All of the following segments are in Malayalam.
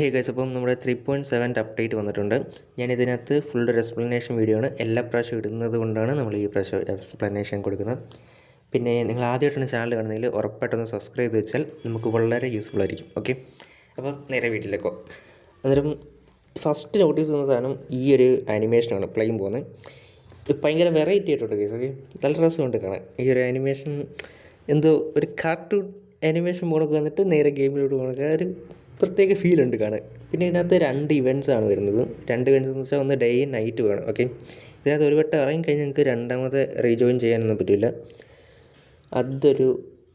ഹേ ഗൈസ് അപ്പം നമ്മുടെ ത്രീ പോയിന്റ് സെവന്റെ അപ്ഡേറ്റ് വന്നിട്ടുണ്ട്. ഞാൻ ഇതിനകത്ത് ഫുൾ ഒരു എക്സ്പ്ലനേഷൻ വീഡിയോ ആണ്. എല്ലാ പ്രാവശ്യം ഇടുന്നത് കൊണ്ടാണ് നമ്മൾ ഈ പ്രാവശ്യം എക്സ്പ്ലനേഷൻ കൊടുക്കുന്നത്. പിന്നെ നിങ്ങൾ ആദ്യമായിട്ടാണ് ചാനൽ കാണുന്നതിൽ ഉറപ്പായിട്ടൊന്ന് സബ്സ്ക്രൈബ് ചെയ്ത് വെച്ചാൽ നമുക്ക് വളരെ യൂസ്ഫുൾ ആയിരിക്കും. ഓക്കെ അപ്പോൾ നേരെ വീട്ടിലേക്കോ അന്നേരം ഫസ്റ്റ് നോട്ടീസ് ചെയ്യുന്ന സാധനം ഈ ഒരു ആനിമേഷനാണ് പ്ലെയിൻ പോകുന്നത്. ഭയങ്കര വെറൈറ്റി ആയിട്ടുണ്ട് കേസ് ഓക്കെ നല്ല രസമുണ്ട് കാണാൻ. ഈ ഒരു ആനിമേഷൻ എന്തോ ഒരു കാർട്ടൂൺ ആനിമേഷൻ മോഡൊക്കെ വന്നിട്ട് നേരെ ഗെയിമിലോട്ട് പോകുന്ന ഒരു പ്രത്യേക ഫീൽ ഉണ്ട് കാണാൻ. പിന്നെ ഇതിനകത്ത് രണ്ട് ഇവന്റ്സ് ആണ് വരുന്നത്. രണ്ട് ഇവന്റ്സ് എന്ന് വെച്ചാൽ ഒന്ന് ഡേ നൈറ്റ് വേണം ഓക്കെ ഇതിനകത്ത് ഒരു വട്ടം ഇറങ്ങി കഴിഞ്ഞാൽ നിങ്ങൾക്ക് രണ്ടാമത് റീജോയിൻ ചെയ്യാനൊന്നും പറ്റില്ല അതൊരു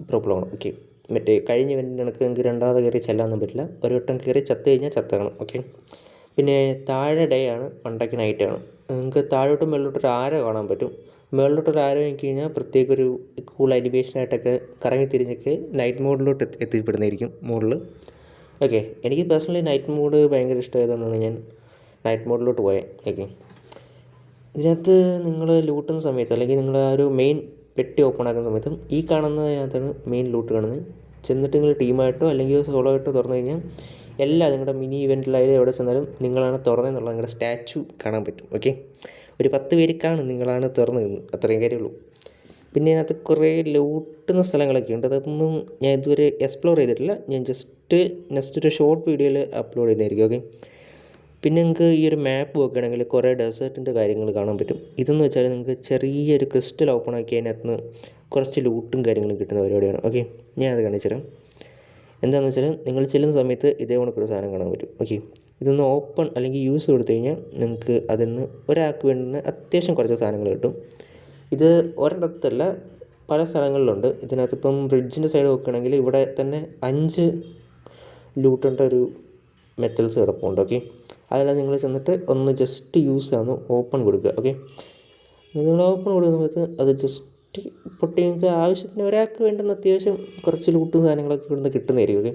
പ്രോബ്ലമാണ് ഓക്കെ മറ്റേ കഴിഞ്ഞ ഇവന്റിന്റെ കണക്ക് നിങ്ങൾക്ക് രണ്ടാമത് കയറി ചെല്ലാനൊന്നും പറ്റില്ല. ഒരു വട്ടം കയറി ചത്ത് കഴിഞ്ഞാൽ ചത്തണം ഓക്കെ പിന്നെ താഴെ ഡേ ആണ് മണ്ടയ്ക്ക് ആണ്. നിങ്ങൾക്ക് താഴോട്ടും മുകളിലോട്ടൊരു ആര കാണാൻ പറ്റും. മേളിലോട്ടൊരു ആരോ വാങ്ങി കഴിഞ്ഞാൽ പ്രത്യേക ഒരു കൂൾ അനിമേഷനായിട്ടൊക്കെ കറങ്ങി തിരിഞ്ഞൊക്കെ നൈറ്റ് മോഡിലോട്ട് എത്തി എത്തിപ്പെടുന്നതായിരിക്കും മുകളിൽ ഓക്കെ എനിക്ക് പേഴ്സണലി നൈറ്റ് മോഡ് ഭയങ്കര ഇഷ്ടമായതുകൊണ്ടാണ് ഞാൻ നൈറ്റ് മോഡിലോട്ട് പോയത് ഓക്കെ ഇതിനകത്ത് നിങ്ങൾ ലൂട്ടുന്ന സമയത്ത് അല്ലെങ്കിൽ നിങ്ങൾ ആ ഒരു മെയിൻ പെട്ടി ഓപ്പൺ ആക്കുന്ന സമയത്തും ഈ കാണുന്നതിനകത്താണ് മെയിൻ ലൂട്ട് കാണുന്നത്. ചെന്നിട്ട് നിങ്ങൾ ടീമായിട്ടോ അല്ലെങ്കിൽ സോളോ ആയിട്ടോ തുറന്നു കഴിഞ്ഞാൽ എല്ലാ നിങ്ങളുടെ മിനി ഇവന്റിലായാലും എവിടെ ചെന്നാലും നിങ്ങളാണ് തുറന്നതെന്നുള്ള നിങ്ങളുടെ സ്റ്റാച്ചു കാണാൻ പറ്റും. ഓക്കെ ഒരു പത്ത് പേര് കാണും നിങ്ങളാണ് തുറന്നു നിന്ന് അത്രയും കാര്യമുള്ളൂ പിന്നെ അതിനകത്ത് കുറേ ലൂട്ടുന്ന സ്ഥലങ്ങളൊക്കെ ഉണ്ട്. അതൊന്നും ഞാൻ ഇതുവരെ എക്സ്പ്ലോർ ചെയ്തിട്ടില്ല. ഞാൻ ജസ്റ്റ് നെക്സ്റ്റ് ഒരു ഷോർട്ട് വീഡിയോയിൽ അപ്ലോഡ് ചെയ്യുന്നതായിരിക്കും ഓക്കെ പിന്നെ നിങ്ങൾക്ക് ഈ ഒരു മാപ്പ് നോക്കുകയാണെങ്കിൽ കുറേ ഡെസേർട്ടിന്റെ കാര്യങ്ങൾ കാണാൻ പറ്റും. ഇതെന്ന് വെച്ചാൽ നിങ്ങൾക്ക് ചെറിയൊരു ക്രിസ്റ്റൽ ഓപ്പൺ ആക്കി അതിനകത്ത് നിന്ന് കുറച്ച് ലൂട്ടും കാര്യങ്ങളും കിട്ടുന്ന പരിപാടിയാണ്. ഓക്കെ ഞാൻ അത് കാണിച്ചു തരാം. എന്താണെന്ന് വെച്ചാൽ നിങ്ങൾ ചെല്ലുന്ന സമയത്ത് ഇതേ കണക്കൊരു സാധനം കാണാൻ പറ്റും. ഓക്കെ ഇതൊന്ന് ഓപ്പൺ അല്ലെങ്കിൽ യൂസ് കൊടുത്തു കഴിഞ്ഞാൽ നിങ്ങൾക്ക് അതിൽ നിന്ന് ഒരാൾക്ക് വേണ്ടുന്ന അത്യാവശ്യം കുറച്ച് സാധനങ്ങൾ കിട്ടും. ഇത് ഒരിടത്തല്ല പല സ്ഥലങ്ങളിലുണ്ട്. ഇതിനകത്ത് ഇപ്പം ബ്രിഡ്ജിന്റെ സൈഡ് നോക്കുകയാണെങ്കിൽ ഇവിടെ തന്നെ അഞ്ച് ലൂട്ടേണ്ട ഒരു മെറ്റൽസ് കിടപ്പുണ്ട് ഓക്കെ അതെല്ലാം നിങ്ങൾ ചെന്നിട്ട് ഒന്ന് ജസ്റ്റ് യൂസ് ആകുന്നു ഓപ്പൺ കൊടുക്കുക ഓക്കെ നിങ്ങൾ ഓപ്പൺ കൊടുക്കുന്ന സമയത്ത് അത് ജസ്റ്റ് പൊട്ടി നിങ്ങൾക്ക് ആവശ്യത്തിന് ഒരാൾക്ക് വേണ്ടുന്ന അത്യാവശ്യം കുറച്ച് ലൂട്ടും സാധനങ്ങളൊക്കെ ഇവിടുന്ന് കിട്ടുന്നതായിരിക്കും ഓക്കെ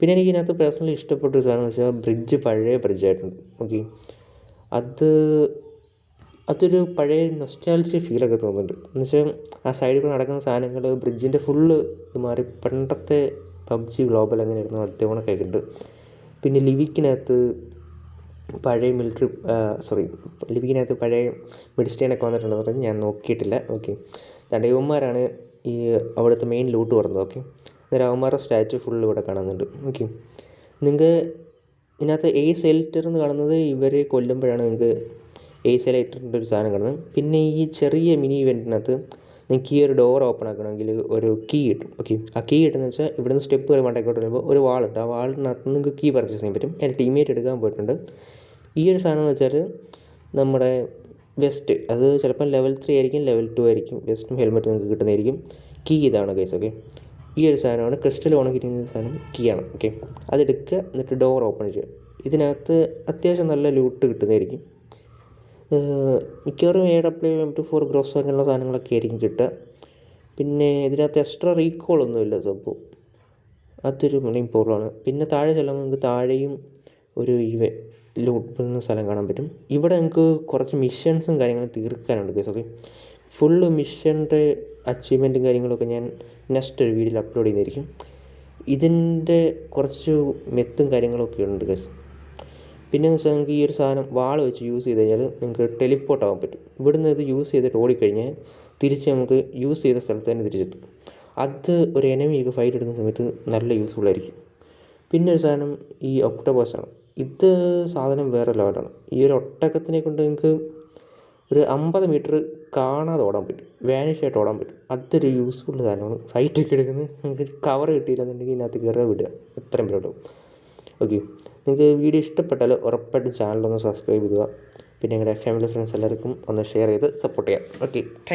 പിന്നെ എനിക്ക് ഇതിനകത്ത് പേഴ്സണലി ഇഷ്ടപ്പെട്ട ഒരു സാധനം എന്ന് വെച്ചാൽ ബ്രിഡ്ജ് പഴയ ബ്രിഡ്ജായിട്ടുണ്ട് ഓക്കെ അത് അതൊരു പഴയ നൊസ്റ്റാലിറ്റി ഫീലൊക്കെ തോന്നുന്നുണ്ട്. എന്ന് വെച്ചാൽ ആ സൈഡിൽ കൂടെ നടക്കുന്ന സാധനങ്ങൾ ബ്രിഡ്ജിന്റെ ഫുള്ള് ഇത് മാറി. പണ്ടത്തെ പബ്ജി ഗ്ലോബൽ എങ്ങനെയായിരുന്നു അതേപോണൊക്കെ ഉണ്ട് പിന്നെ ലിവിക്കിനകത്ത് പഴയ മിലിറ്ററി സോറി ലിവിക്കിനകത്ത് പഴയ മെഡിസ്റ്റേനൊക്കെ വന്നിട്ടുണ്ടെന്ന് പറഞ്ഞ് ഞാൻ നോക്കിയിട്ടില്ല. ഓക്കെ തടയവന്മാരാണ് ഈ അവിടുത്തെ മെയിൻ ലൂട്ട് പറഞ്ഞത്. ഓക്കെ അന്നേരം അവന്മാരുടെ സ്റ്റാച്ചു ഫുൾ ഇവിടെ കാണുന്നുണ്ട്. ഓക്കെ നിങ്ങൾക്ക് ഇതിനകത്ത് എ സെൽറ്റർ എന്ന് കാണുന്നത് ഇവരെ കൊല്ലുമ്പോഴാണ് നിങ്ങൾക്ക് എ ലൈറ്ററിന്റെ ഒരു സാധനം കിടന്ന്. പിന്നെ ഈ ചെറിയ മിനി ഇവന്റിനകത്ത് നിങ്ങൾക്ക് ഈ ഒരു ഡോർ ഓപ്പൺ ആക്കണമെങ്കിൽ ഒരു കീ കിട്ടും. ഓക്കെ ആ കീ കിട്ടുന്നത് വെച്ചാൽ ഇവിടുന്ന് സ്റ്റെപ്പ് കയറി മണ്ടക്കോട്ട് വരുമ്പോൾ ഒരു വാളുണ്ട് ആ വാളിനകത്ത് നിങ്ങൾക്ക് കീ പർച്ചേസ് ചെയ്യാൻ പറ്റും. എന്റെ ടീമേറ്റ് എടുക്കാൻ പോയിട്ടുണ്ട്. ഈ ഒരു സാധനം എന്ന് വെച്ചാൽ നമ്മുടെ വെസ്റ്റ് അത് ചിലപ്പം ലെവൽ ത്രീ ആയിരിക്കും ലെവൽ ടു ആയിരിക്കും. വെസ്റ്റും ഹെൽമെറ്റ് നിങ്ങൾക്ക് കിട്ടുന്നതായിരിക്കും. കീ ഇതാണ് കേസ് ഓക്കെ ഈ ഒരു സാധനമാണ് ക്രിസ്റ്റൽ ഉണക്കിയിരിക്കുന്ന സാധനം കീ ആണ്. ഓക്കെ അതെടുക്കുക എന്നിട്ട് ഡോർ ഓപ്പൺ ചെയ്യുക. ഇതിനകത്ത് അത്യാവശ്യം നല്ല ലൂട്ട് കിട്ടുന്നതായിരിക്കും. മിക്കവാറും A W M two four gross അങ്ങനെയുള്ള സാധനങ്ങളൊക്കെ ആയിരിക്കും കിട്ടുക. പിന്നെ ഇതിനകത്ത് എക്സ്ട്രാ റീകോൾ ഒന്നുമില്ല സംഭവം അതൊരു മെയിൻ പ്രോബ്ലമാണ് പിന്നെ താഴെ ചെല്ലുമ്പോൾ നിങ്ങൾക്ക് താഴെയും ഒരു ഇവ ലൂട്ടുന്ന സ്ഥലം കാണാൻ പറ്റും. ഇവിടെ നിങ്ങൾക്ക് കുറച്ച് മിഷൻസും കാര്യങ്ങളും തീർക്കാനുണ്ട് കേസ് ഓക്കെ ഫുള്ള് മിഷന്റെ അച്ചീവ്മെന്റും കാര്യങ്ങളൊക്കെ ഞാൻ നെക്സ്റ്റ് ഒരു വീഡിയോയിൽ അപ്ലോഡ് ചെയ്തിരിക്കും ഇതിന്റെ കുറച്ച് മെത്തും കാര്യങ്ങളൊക്കെ ഉണ്ട് കേസ് പിന്നെ എന്ന് വെച്ചാൽ നിങ്ങൾക്ക് ഈ ഒരു സാധനം വാൾ വെച്ച് യൂസ് ചെയ്ത് കഴിഞ്ഞാൽ നിങ്ങൾക്ക് ടെലിപ്പോർട്ട് ആവാൻ പറ്റും. ഇവിടുന്ന് ഇത് യൂസ് ചെയ്തിട്ട് ഓടിക്കഴിഞ്ഞാൽ തിരിച്ച് നമുക്ക് യൂസ് ചെയ്ത സ്ഥലത്ത് തന്നെ തിരിച്ചെത്തും. അത് ഒരു എനിമിയൊക്കെ ഫൈറ്റ് എടുക്കുന്ന സമയത്ത് നല്ല യൂസ്ഫുൾ ആയിരിക്കും. പിന്നെ ഒരു സാധനം ഈ ഒക്ടോബോസാണ് ഇത് സാധനം വേറെ ലെവലാണ് ഈ ഒരു ഒട്ടകത്തിനെ കൊണ്ട് നിങ്ങൾക്ക് ഒരു അമ്പത് മീറ്റർ കാണാതെ ഓടാൻ പറ്റും. വാനിഷായിട്ട് ഓടാൻ പറ്റും. അതൊരു യൂസ്ഫുൾ സാധനമാണ്. ഫൈറ്റൊക്കെ എടുക്കുന്നത്. നിങ്ങൾക്ക് കവർ കിട്ടിയില്ലെന്നുണ്ടെങ്കിൽ ഇതിനകത്ത് കയറുക വിടുക. എത്രയും പേരുണ്ടാവും ഓക്കെ. നിങ്ങൾക്ക് വീഡിയോ ഇഷ്ടപ്പെട്ടാൽ ഉറപ്പായിട്ടും ചാനലൊന്ന് സബ്സ്ക്രൈബ് ചെയ്യുക പിന്നെ നിങ്ങളുടെ ഫാമിലി ഫ്രണ്ട്സ് എല്ലാവർക്കും ഒന്ന് ഷെയർ ചെയ്ത് സപ്പോർട്ട് ചെയ്യാം. ഓക്കെ. താങ്ക്